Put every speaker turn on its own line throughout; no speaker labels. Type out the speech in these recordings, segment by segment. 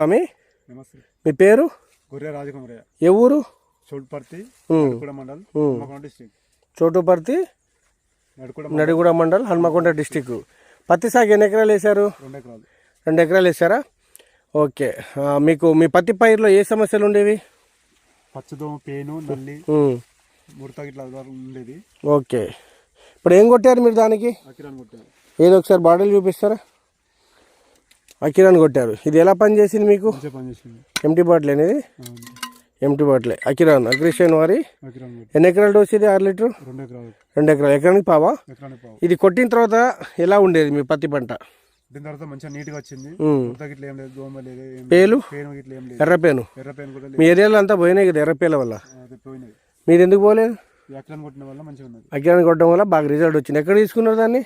స్వామి
నమస్తే.
మీ పేరు?
గొర్రె రాజకుమారయ్య.
ఏ ఊరు?
చోటుపర్తి
ఉమ్.
నడుకుడ మండల్. హన్మకొండ డిస్ట్రిక్ట్.
చోటుపర్తి నడిగూడ మండల్ హన్మకొండ డిస్టిక్ పత్తి సాగు ఎన్ని ఎకరాలు వేశారు?
రెండు ఎకరాలు
రెండు ఎకరాలు వేసారా ఓకే. మీకు మీ పత్తి పైరులో ఏ సమస్యలు ఉండేవి?
పచ్చదోమ పేను నల్లి ముడత ఇట్లా ఉండేది.
ఓకే. ఇప్పుడు ఏం కొట్టారు మీరు దానికి? ఏదో ఒకసారి బాటిల్ చూపిస్తారా? అకిరాన్ కొట్టారు. ఇది ఎలా పనిచేసింది మీకు? ఎంటీ బాటిల్ అనేది. ఎంటీ బాటిల్ అకిరాన్ అగ్రిషన్ వారి? ఎన్ని ఎకరాలు డోస్ ఇది? ఆరు లీటర్?
రెండు ఎకరాలు.
ఎకరానికి పావా? ఇది కొట్టిన తర్వాత ఎలా ఉండేది మీ పత్తి పంట?
దీని తర్వాత మంచిగా నీట్గా వచ్చింది. ఏం లేదు దోమ లేదు.
పేలు?
పేను ఇట్లా ఏం లేదు.
ఎర్రపేను
కూడా
మీ ఏరియాలో అంతా పోయినాయి కదా ఎర్రపేల వల్ల? మీరు ఎందుకు పోలేదు?
ఈ అకిరాన్ కొట్టిన వల్ల మంచిగా ఉన్నది.
అగ్రాన్ని కొట్టడం వల్ల బాగా రిజల్ట్ వచ్చింది. ఎక్కడ తీసుకున్నారు దాన్ని?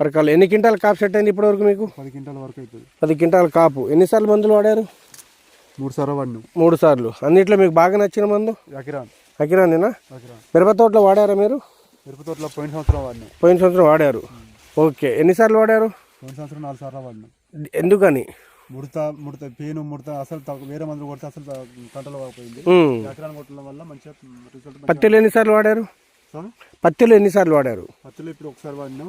పరకాల
ఎన్ని క్వింటాల్ కాపు సెట్ అయింది ఇప్పటివరకు మీకు?
పది క్వింటాల వరకు అవుతుంది
పది క్వింటాల్ కాపు. ఎన్నిసార్లు మందులు వాడారు?
మూడు సార్లు వాడినాం.
మూడు సార్లు. అన్నిట్లో మీకు బాగా నచ్చిన మందు?
అకిరాన్
అకిరానేనా
అకిరాన్
మిరప తోటలో వాడారా మీరు?
మిరప తోటలో పోయిన సంవత్సరం వాడినాం.
పోయిన సంవత్సరం వాడారు. ఓకే. ఎన్నిసార్లు వాడారు?
పోయిన సంవత్సరం నాలుగు సార్లు వాడినాం.
ఎందుకని?
ముడత ముడత పేను ముడత అసలు వేరే మందులు కొడితే అసలు కంట్రోల్ అవ్వకపోయింది.
ఉమ్.
ఎకరాన్ని కొట్టడం వల్ల మంచిగా రిజల్ట్
పత్తిలో ఎన్నిసార్లు వాడారు? పత్తిలో ఎన్నిసార్లు వాడారు?
పత్తిలో ఇప్పుడు ఒకసారి వాడినాం.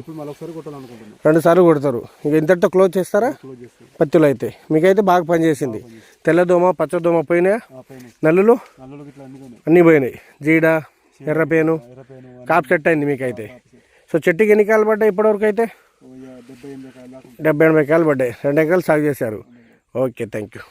ఇప్పుడు మళ్ళీ ఒకసారి కొట్టాలనుకుంటున్నాం.
రెండు సార్లు కొడతారు. ఇక ఇంతటితో క్లోజ్ చేస్తారా? పత్తిలో అయితే. మీకైతే బాగా పనిచేసింది. తెల్లదోమ పచ్చదోమ పోయినాయా? నల్లులు?
అన్ని పోయినాయి.
జీడ ఎర్రపేను
ఎర్ర పేను.
కాపు సెట్ అయింది మీకైతే. సో చెట్టుకి ఎన్ని కాయలు పడ్డాయి ఇప్పటివరకు అయితే డెబ్బై ఎనభై కాయలు పడ్డాయి. రెండు ఎకరాలు సాగు చేశారు. Okay thank you